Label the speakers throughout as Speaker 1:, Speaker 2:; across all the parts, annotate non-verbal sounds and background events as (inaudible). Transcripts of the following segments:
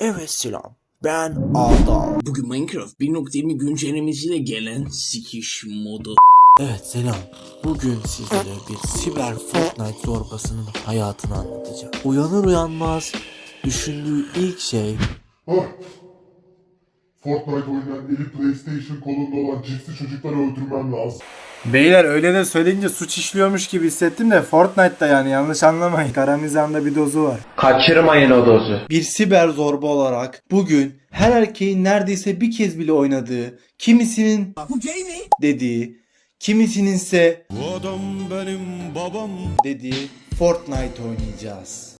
Speaker 1: Evet selam. Ben Adam.
Speaker 2: Bugün Minecraft 1.20 güncellemesiyle gelen sikiş modu.
Speaker 1: Evet selam. Bugün sizlere bir siber Fortnite zorbasının hayatını anlatacağım. Uyanır uyanmaz düşündüğü ilk şey!
Speaker 3: Fortnite oynayan eli PlayStation kolunda olan cipsi çocukları öldürmem lazım.
Speaker 4: Beyler öyle de söyleyince suç işliyormuş gibi hissettim de Fortnite'da yani yanlış anlamayın. Karamizanda bir dozu var.
Speaker 5: Kaçırmayın o dozu.
Speaker 6: Bir siber zorba olarak bugün her erkeğin neredeyse bir kez bile oynadığı, kimisinin dediği, kimisinin ise bu adam benim babam dediği Fortnite oynayacağız.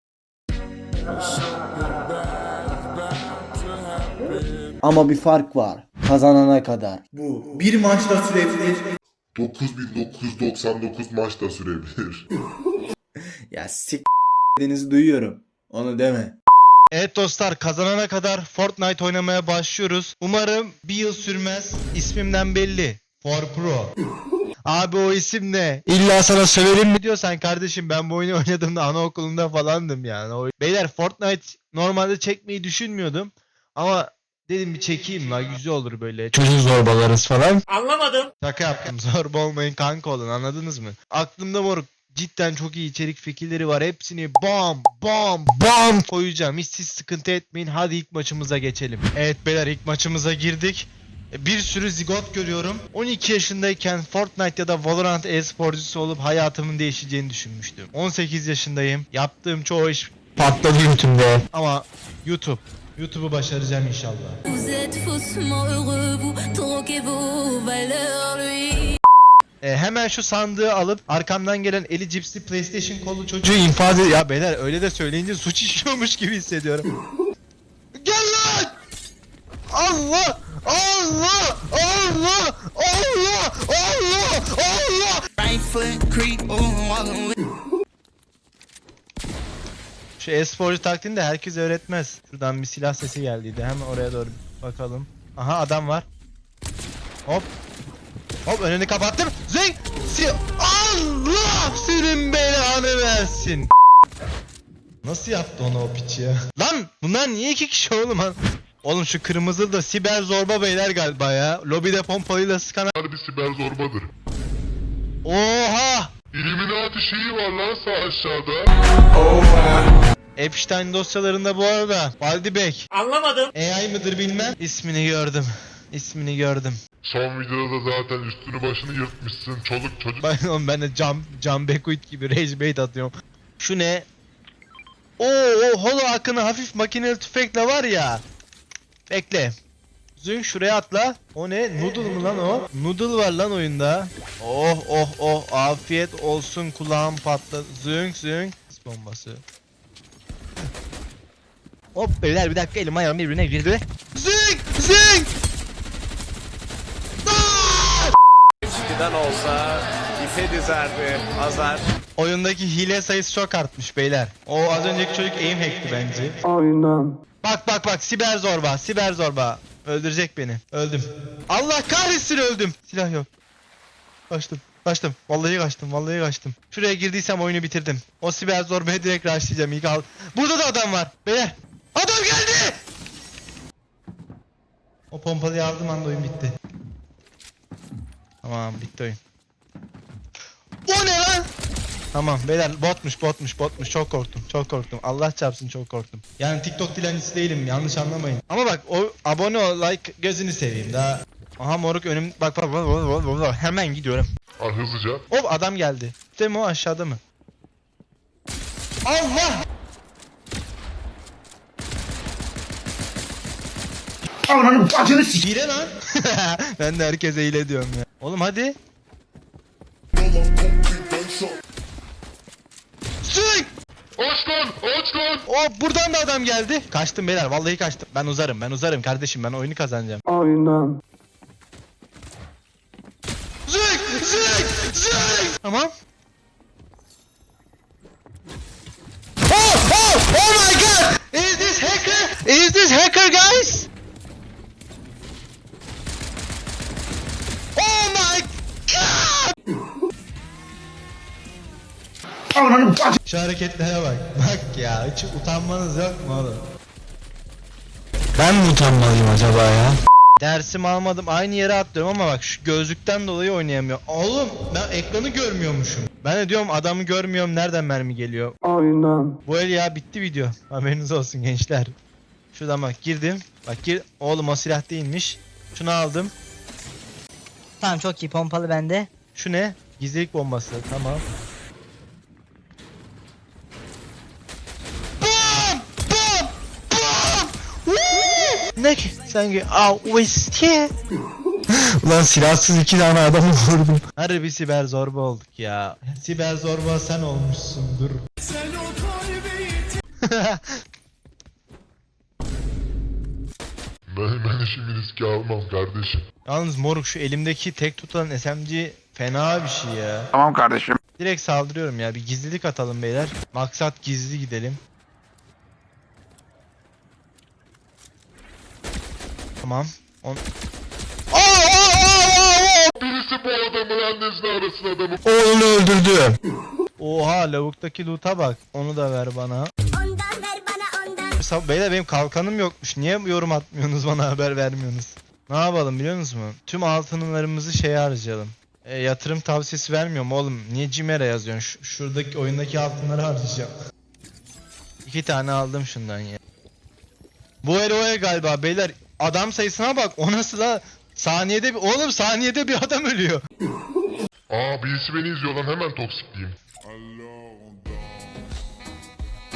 Speaker 6: Ama bir fark var. Kazanana kadar. Bu bir maçta sürebilir.
Speaker 3: 9999 maç da sürebilir. (laughs)
Speaker 6: Ya sik denizi duyuyorum. Onu deme.
Speaker 7: Evet dostlar kazanana kadar Fortnite oynamaya başlıyoruz. Umarım bir yıl sürmez. İsmimden belli. For Pro. (laughs) Abi o isim ne? İlla sana söverim mi diyorsan kardeşim ben bu oyunu (laughs) oynadığımda anaokulunda falandım yani. O... Beyler Fortnite normalde çekmeyi düşünmüyordum. Ama dedim bir çekeyim la güzel olur böyle. Çocuk zorbalarız falan.
Speaker 2: Anlamadım.
Speaker 7: Şaka yaptım. (laughs) Zorba olmayın kanka olun anladınız mı? Aklımda moruk cidden çok iyi içerik fikirleri var. Hepsini bam bam bam koyacağım. Hiç siz sıkıntı etmeyin. Hadi ilk maçımıza geçelim. Evet beyler ilk maçımıza girdik. E, Bir sürü zigot görüyorum. 12 yaşındayken Fortnite ya da Valorant e-sporcusu olup hayatımın değişeceğini düşünmüştüm. 18 yaşındayım. Yaptığım çoğu iş patladı YouTube'da. Ama YouTube. YouTube'u başaracağım inşallah. E, hemen şu sandığı alıp arkamdan gelen eli cipsli PlayStation kollu çocuğu infaz ed- Ya beyler öyle de söyleyince suç işliyormuş gibi hissediyorum. (laughs) Gel lan! Allah! Allah! Allah! Allah! Allah! Allah! Şu esporcu taktiğini de herkes öğretmez. Şuradan bir silah sesi geldiydi. Hemen oraya doğru bakalım. Aha adam var. Hop. Hop önünü kapattım. Zing! Si Allah senin belanı versin. Nasıl yaptı onu o piç ya? Lan bunlar niye iki kişi oğlum? Oğlum şu kırmızı da siber zorba beyler galiba ya. Lobide pompalıyla sıkan...
Speaker 3: Harbi siber zorbadır.
Speaker 7: Oha!
Speaker 3: İlluminati şeyi var lan sağ aşağıda.
Speaker 7: Epstein dosyalarında bu arada Baldi Bey.
Speaker 2: Anlamadım.
Speaker 7: AI mıdır bilmem. İsmini gördüm. İsmini gördüm.
Speaker 3: Son videoda da zaten üstünü başını yırtmışsın. Çoluk çocuk.
Speaker 7: Ben, oğlum ben de Cam, Cam Bekuit gibi rage bait atıyorum. Şu ne? Oo, o holo akını hafif makineli tüfekle var ya. Bekle. Zünk şuraya atla. O ne? Noodle mı lan o? Noodle var lan oyunda. Oh oh oh afiyet olsun kulağım patladı. Zünk. Sis bombası. Hop beyler bir dakika elim ayağım birbirine girdi. Zünk. Aa!
Speaker 8: Eskiden olsa ipe dizerdi Azar.
Speaker 7: Oyundaki hile sayısı çok artmış beyler. O az önceki çocuk aim hack'ti bence. Aynen. Bak bak bak siber zorba, siber zorba. Öldürecek beni. Öldüm. Allah kahretsin öldüm. Silah yok. Kaçtım. Kaçtım. Vallahi kaçtım. Vallahi kaçtım. Şuraya girdiysem oyunu bitirdim. O siber zorbaya direkt rushlayacağım. İlk al. Burada da adam var. Beyler. Adam geldi. O pompalıyı aldım anda oyun bitti. Tamam bitti oyun. O ne lan? Tamam beyler botmuş botmuş botmuş çok korktum çok korktum Allah çarpsın çok korktum. Yani TikTok dilencisi değilim yanlış anlamayın. Ama bak o abone ol like gözünü seveyim daha. Aha moruk önüm bak bak bak, bak, bak, bak, hemen gidiyorum.
Speaker 3: Ha, hızlıca.
Speaker 7: Hop adam geldi. Değil mi o aşağıda mı? Allah! Hile lan. (laughs) ben de herkese hile diyorum ya. Oğlum hadi. Sık!
Speaker 3: Aç lan! Aç lan!
Speaker 7: O buradan da adam geldi. Kaçtım beyler vallahi kaçtım. Ben uzarım ben uzarım kardeşim ben oyunu kazanacağım. Aynen. Zık zık zık. Tamam. Oh oh oh my god. Is this hacker? Is this hacker guys? Oh my god. Şu hareketlere bak. Bak ya hiç utanmanız yok mu oğlum? Ben mi utanmalıyım acaba ya? Dersimi almadım aynı yere atlıyorum ama bak şu gözlükten dolayı oynayamıyorum. Oğlum ben ekranı görmüyormuşum. Ben de diyorum adamı görmüyorum nereden mermi geliyor. Aynen. Bu el ya bitti video. Haberiniz olsun gençler. Şuradan bak girdim. Bak gir. Oğlum o silah değilmiş. Şunu aldım.
Speaker 5: Tamam çok iyi pompalı bende.
Speaker 7: Şu ne? Gizlilik bombası. Tamam. Bam! Bam! Bam! Woo! Ne ki? Sanki avesti. Ulan silahsız iki tane adamı vurdum. Harbi siber zorba olduk ya. Siber zorba sen olmuşsundur. Sen o (laughs)
Speaker 3: Ben, ben şimdi riske almam kardeşim.
Speaker 7: Yalnız moruk şu elimdeki tek tutan SMG fena bir şey ya. Tamam kardeşim. Direkt saldırıyorum ya. Bir gizlilik atalım beyler. Maksat gizli gidelim. Tamam. On... Aa, aa, aa, aa!
Speaker 3: Birisi bu adamın annesini arasın adamı.
Speaker 7: Oğlunu öldürdü. Oha lavuktaki loot'a bak. Onu da ver bana. Beyler benim kalkanım yokmuş. Niye yorum atmıyorsunuz bana haber vermiyorsunuz? Ne yapalım biliyor musunuz? Tüm altınlarımızı şeye harcayalım. E, yatırım tavsiyesi vermiyorum oğlum. Niye Cimer'e yazıyorsun? Ş- şuradaki oyundaki altınları harcayacağım. İki tane aldım şundan ya. Bu Eroe galiba beyler. Adam sayısına bak. O nasıl la? Saniyede bir... Oğlum saniyede bir adam ölüyor.
Speaker 3: Aa birisi beni izliyor lan hemen toksik diyeyim.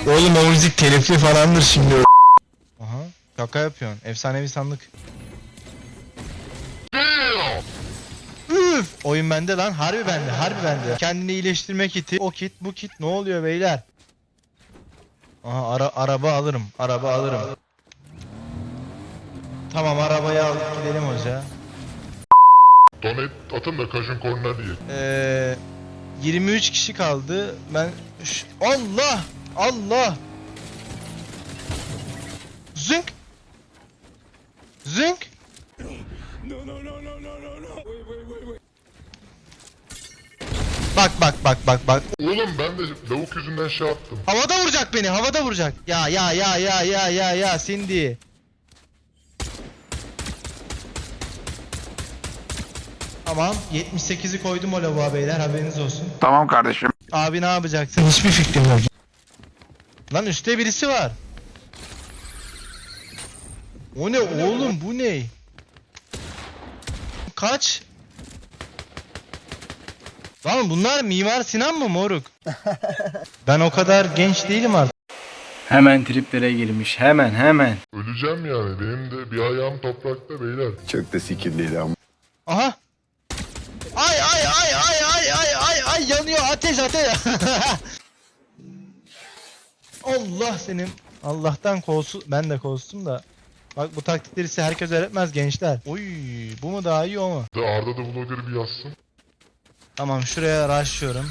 Speaker 7: Oğlum o müzik telifli falandır şimdi. Aha. Şaka yapıyorsun. Efsanevi sandık. Üf! Oyun bende lan. Harbi bende. Harbi bende. Kendini iyileştirme kiti. O kit bu kit. Ne oluyor beyler? Aha ara araba alırım. Araba alırım. Tamam arabayı al gidelim hoca.
Speaker 3: Donate atın da kaşın korna diye.
Speaker 7: Ee, 23 kişi kaldı. Ben Ş- Allah! Allah! Zınk! Zınk! Bak bak bak bak bak.
Speaker 3: Oğlum ben de lavuk yüzünden şey attım.
Speaker 7: Havada vuracak beni. Havada vuracak. Ya ya ya ya ya ya ya Cindy. Tamam. 78'i koydum o lavuğa beyler haberiniz olsun.
Speaker 8: Tamam kardeşim.
Speaker 7: Abi ne yapacaksın? Hiçbir fikrim yok. Lan üstte birisi var. O ne oğlum bu ne? Kaç? Lan bunlar Mimar Sinan mı moruk? (laughs) ben o kadar genç değilim artık.
Speaker 4: Hemen triplere girmiş. Hemen hemen.
Speaker 3: Öleceğim yani. Benim de bir ayağım toprakta beyler.
Speaker 9: Çok da sikirliydi ama.
Speaker 7: Aha. Ay ay ay ay ay ay ay ay yanıyor ateş ateş. (laughs) Allah senin. Allah'tan kolsu ben de kolsum da. Bak bu taktikleri size herkes öğretmez gençler. Oy bu mu daha iyi o mu?
Speaker 3: De Arda da vlogger bir yazsın.
Speaker 7: Tamam şuraya rushlıyorum.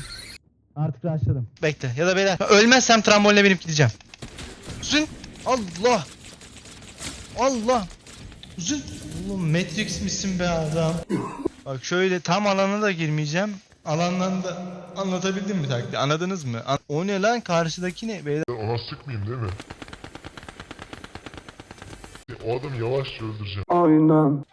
Speaker 7: Artık rushladım. Bekle ya da beyler. Ölmezsem trambolinle binip gideceğim. Zün. Allah. Allah. Zün. Oğlum Matrix misin be adam? Bak şöyle tam alana da girmeyeceğim. Alandan da anlatabildim mi taktiği? Anladınız mı? An- o ne lan karşıdaki ne? Beyler
Speaker 3: Ona sıkmayayım değil mi? O adamı yavaşça öldüreceğim. Aynen.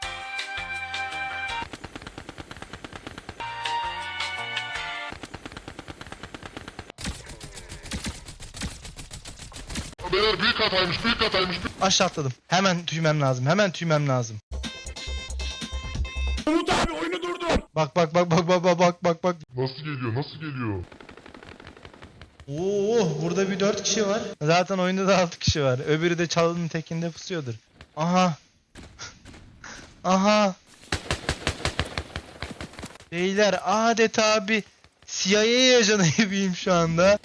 Speaker 3: Beyler büyük hataymış, büyük hataymış. büyük-
Speaker 7: aşağı atladım. Hemen tüymem lazım. Hemen tüymem lazım. Umut abi oyunu durdur. Bak bak bak bak bak bak bak bak bak.
Speaker 3: Nasıl geliyor, nasıl geliyor?
Speaker 7: Oo burada bir 4 kişi var. Zaten oyunda da 6 kişi var. Öbürü de çalının tekinde pusuyordur. Aha. (laughs) Aha. Beyler adeta bir CIA ajanı gibiyim şu anda.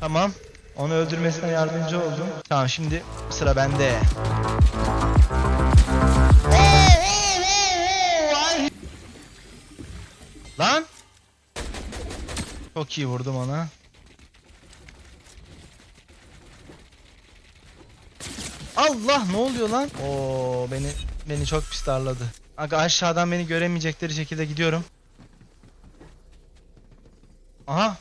Speaker 7: Tamam. Onu öldürmesine yardımcı oldum. Tamam şimdi sıra bende. Lan. Çok iyi vurdum ona. Allah ne oluyor lan? Oo beni beni çok pis darladı. Aga aşağıdan beni göremeyecekleri şekilde gidiyorum. Aha.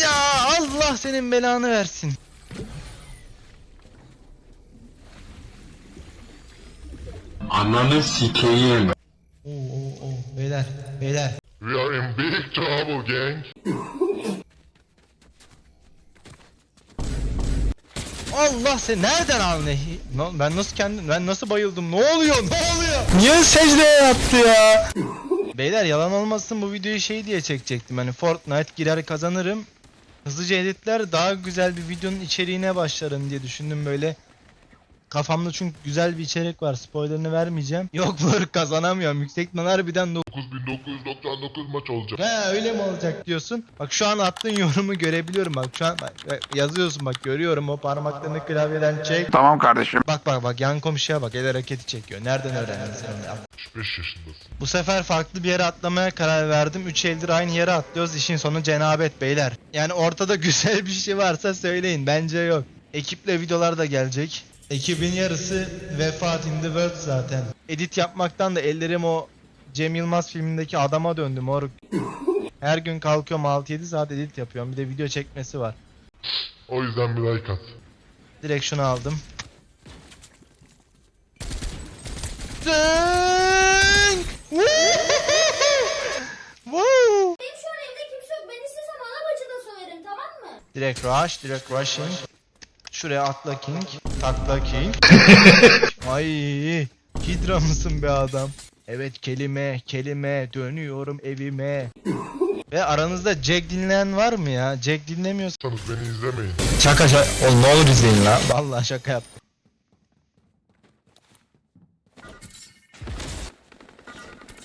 Speaker 7: Ya Allah senin belanı versin. Ananı sikeyim. Oo oo oo beyler beyler.
Speaker 3: We are in big trouble gang.
Speaker 7: Allah sen nereden aldın? Lan Ben nasıl kendim ben nasıl bayıldım? Ne oluyor? Ne oluyor? Niye secdeye yattı ya? Beyler yalan olmasın bu videoyu şey diye çekecektim. Hani Fortnite girer kazanırım. Hızlıca editler daha güzel bir videonun içeriğine başlarım diye düşündüm böyle. Kafamda çünkü güzel bir içerik var. Spoilerını vermeyeceğim. (laughs) Yok Burk kazanamıyorum. Yüksek ihtimal harbiden
Speaker 3: 9999 maç olacak.
Speaker 7: He öyle mi olacak diyorsun? Bak şu an attığın yorumu görebiliyorum bak şu an bak, yazıyorsun bak görüyorum o parmaklarını klavyeden çek.
Speaker 3: Tamam kardeşim.
Speaker 7: Bak bak bak yan komşuya bak el hareketi çekiyor. Nereden öğrendin sen onu?
Speaker 3: 65 yaşındasın.
Speaker 7: Bu sefer farklı bir yere atlamaya karar verdim. 3 eldir aynı yere atlıyoruz. İşin sonu cenabet beyler. Yani ortada (laughs) güzel bir şey varsa söyleyin. Bence yok. Ekiple videolar da gelecek. Ekibin yarısı vefat in the world zaten. Edit yapmaktan da ellerim o Cem Yılmaz filmindeki adama döndüm moruk. Her gün kalkıyorum 6-7 saat edit yapıyorum. Bir de video çekmesi var.
Speaker 3: O yüzden bir like at.
Speaker 7: Direkt şunu aldım. Zing! Woo! Woo!
Speaker 10: Benim şu an evde kimse yok. Ben istesem ana bacı da soyarım tamam mı?
Speaker 7: Direkt rush, direkt rushing. Şuraya atla king, takla king. (laughs) Ay, hidra mısın be adam? Evet kelime, kelime, dönüyorum evime. Ve aranızda Jack dinleyen var mı ya? Jack dinlemiyorsa
Speaker 3: Sanız beni izlemeyin.
Speaker 7: Şaka şaka. Oğlum ne olur izleyin la. Vallahi şaka yaptım.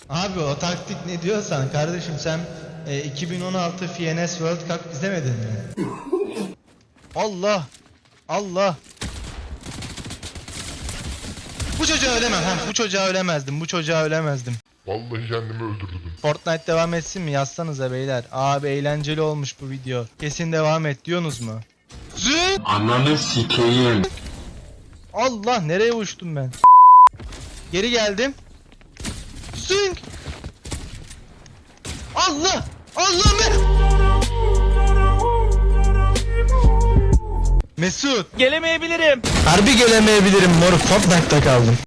Speaker 7: Abi o taktik ne diyorsan kardeşim sen e, 2016 FNS World Cup izlemedin mi? (laughs) Allah! Allah! Bu çocuğa ölemem. Ha, bu çocuğa ölemezdim. Bu çocuğa ölemezdim.
Speaker 3: Vallahi kendimi öldürdüm.
Speaker 7: Fortnite devam etsin mi? Yazsanıza beyler. Abi eğlenceli olmuş bu video. Kesin devam et diyorsunuz mu? Zın!
Speaker 8: Ananı sikeyim.
Speaker 7: Allah nereye uçtum ben? Geri geldim. Zing! Allah! Allah me Mesut. Gelemeyebilirim. Harbi gelemeyebilirim moruk. Fortnite'da kaldım.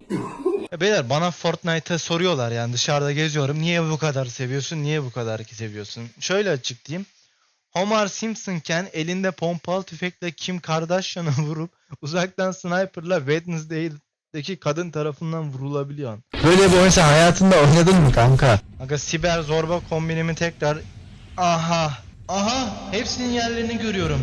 Speaker 7: Ya (laughs) beyler bana Fortnite'ı soruyorlar yani dışarıda geziyorum. Niye bu kadar seviyorsun? Niye bu kadar seviyorsun? Şöyle açıklayayım. Homer Simpsonken elinde pompalı tüfekle Kim Kardashian'ı (laughs) vurup uzaktan sniper'la Wednesday'deki kadın tarafından vurulabiliyorsun. Böyle bir oyun sen hayatında oynadın mı kanka? Aga siber zorba kombinimi tekrar... Aha! Aha! Hepsinin yerlerini görüyorum.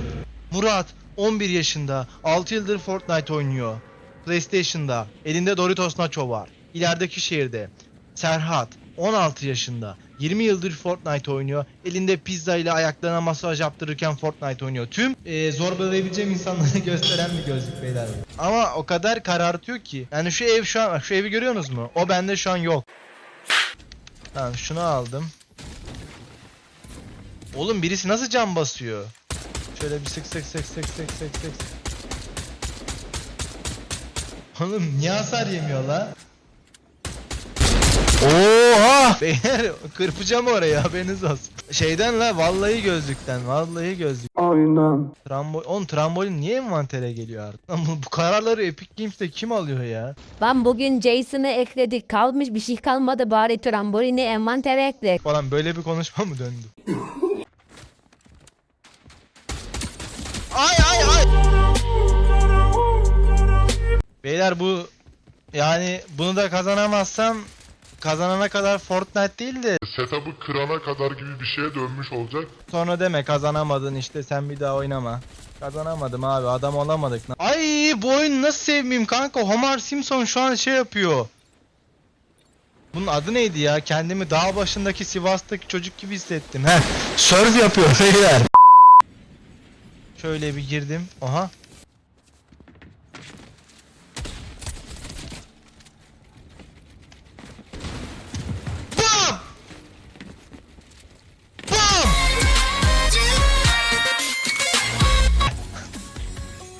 Speaker 7: Murat 11 yaşında 6 yıldır Fortnite oynuyor. PlayStation'da elinde Doritos Nacho var. İlerideki şehirde Serhat 16 yaşında 20 yıldır Fortnite oynuyor. Elinde pizza ile ayaklarına masaj yaptırırken Fortnite oynuyor. Tüm e, zorbalayabileceğim insanları (laughs) gösteren bir gözlük beyler. Ama o kadar karartıyor ki. Yani şu ev şu an şu evi görüyorsunuz mu? O bende şu an yok. Tamam şunu aldım. Oğlum birisi nasıl cam basıyor? Şöyle bir sık sık sık sık sık sık sık. Oğlum niye hasar yemiyor la? Oha! Beyler kırpacağım oraya haberiniz olsun. Şeyden la vallahi gözlükten vallahi gözlük. Aynen. Trambol on trambolin niye envantere geliyor artık? Lan bu, kararları Epic Games'te kim alıyor ya?
Speaker 9: Ben bugün Jason'ı ekledik. Kalmış bir şey kalmadı bari trambolini envantere ekle.
Speaker 7: Falan böyle bir konuşma mı döndü? Ay ay ay! Beyler bu yani bunu da kazanamazsam kazanana kadar Fortnite değil de
Speaker 3: Setup'ı kırana kadar gibi bir şeye dönmüş olacak.
Speaker 7: sonra deme kazanamadın işte sen bir daha oynama. Kazanamadım abi adam olamadık. Ay bu oyunu nasıl sevmeyeyim kanka Homer Simpson şu an şey yapıyor. Bunun adı neydi ya? Kendimi dağ başındaki Sivas'taki çocuk gibi hissettim. Heh. Surf yapıyor beyler. Şöyle bir girdim. Aha.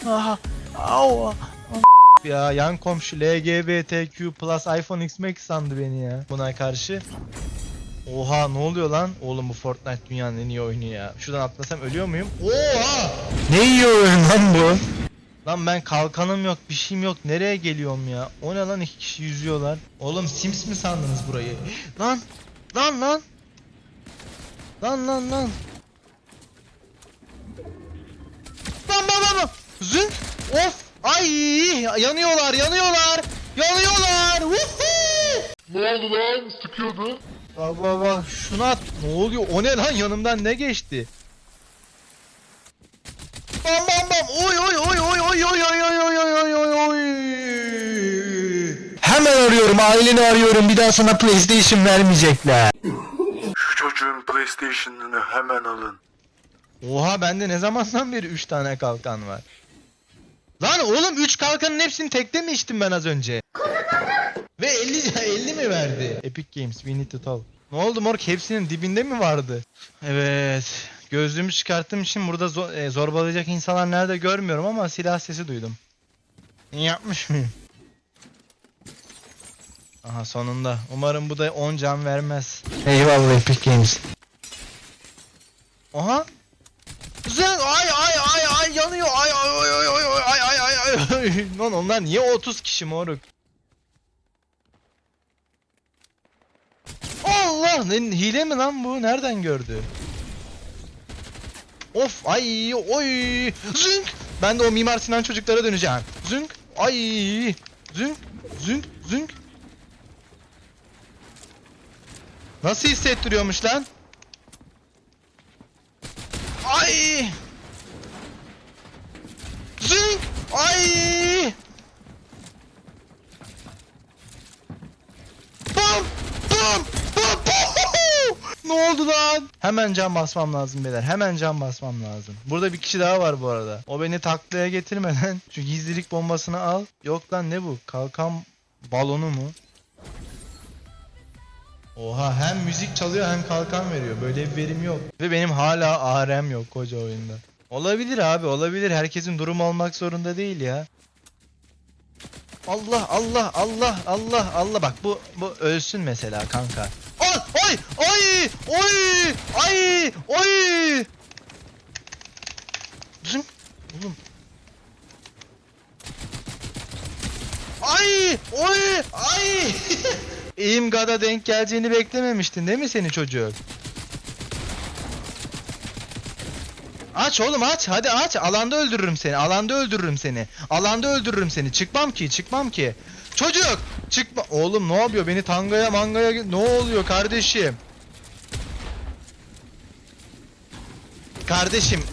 Speaker 7: Aha. Au. Ya yan komşu LGBTQ iPhone X Max sandı beni ya buna karşı. Oha ne oluyor lan? Oğlum bu Fortnite dünyanın en iyi oyunu ya. Şuradan atlasam ölüyor muyum? Oha! Ne iyi oyun lan bu? Lan ben kalkanım yok, bir şeyim yok. Nereye geliyorum ya? O ne lan iki kişi yüzüyorlar. Oğlum Sims mi sandınız burayı? lan! Lan lan! Lan lan lan! Lan lan lan lan! Zünk! Of! Ay! Yanıyorlar, yanıyorlar! Yanıyorlar! Woohoo!
Speaker 3: Ne oldu lan? Sıkıyordu.
Speaker 7: Bak bak bak şunu at. Ne oluyor? O ne lan yanımdan ne geçti? Bam bam bam. Oy oy oy oy oy oy oy oy oy oy oy oy oy. Hemen arıyorum. Aileni arıyorum. Bir daha sana PlayStation vermeyecekler.
Speaker 1: Şu çocuğun PlayStation'ını hemen alın.
Speaker 7: Oha bende ne zamandan beri 3 tane kalkan var. Lan oğlum 3 kalkanın hepsini tekte mi içtim ben az önce? Ve 50 50 mi verdi? Epic Games we need to talk. Ne oldu moruk hepsinin dibinde mi vardı? Evet. Gözlüğümü çıkarttığım için burada zo- e, zorbalayacak insanlar nerede görmüyorum ama silah sesi duydum. İyi yapmış mıyım? Aha sonunda. Umarım bu da 10 can vermez. Eyvallah Epic Games. Aha. Zeng ay ay ay ay yanıyor ay ay ay ay ay ay ay ay ay ay (laughs) Lan onlar niye 30 kişi moruk? Ne hile mi lan bu? Nereden gördü? Of ay oy zünk ben de o Mimar Sinan çocuklara döneceğim. Zünk ay zünk zünk zünk Nasıl hissettiriyormuş lan? Ay! Zing! Ay! Bam! Bam! Bam! Puhu! Ne oldu lan? Hemen cam basmam lazım beyler. Hemen cam basmam lazım. Burada bir kişi daha var bu arada. O beni taklaya getirmeden (laughs) şu gizlilik bombasını al. Yok lan ne bu? Kalkan balonu mu? Oha hem müzik çalıyor hem kalkan veriyor. Böyle bir verim yok. Ve benim hala ARM yok koca oyunda. Olabilir abi olabilir. Herkesin durumu olmak zorunda değil ya. Allah Allah Allah Allah Allah bak bu bu ölsün mesela kanka. Ay ay ay oy ay oy. Zın. Oğlum. Ay oy ay. (laughs) İmgada denk geleceğini beklememiştin değil mi seni çocuk? Aç oğlum aç hadi aç alanda öldürürüm seni alanda öldürürüm seni alanda öldürürüm seni çıkmam ki çıkmam ki çocuk çıkma. Oğlum ne yapıyor? Beni tangaya mangaya ne oluyor kardeşim? Kardeşim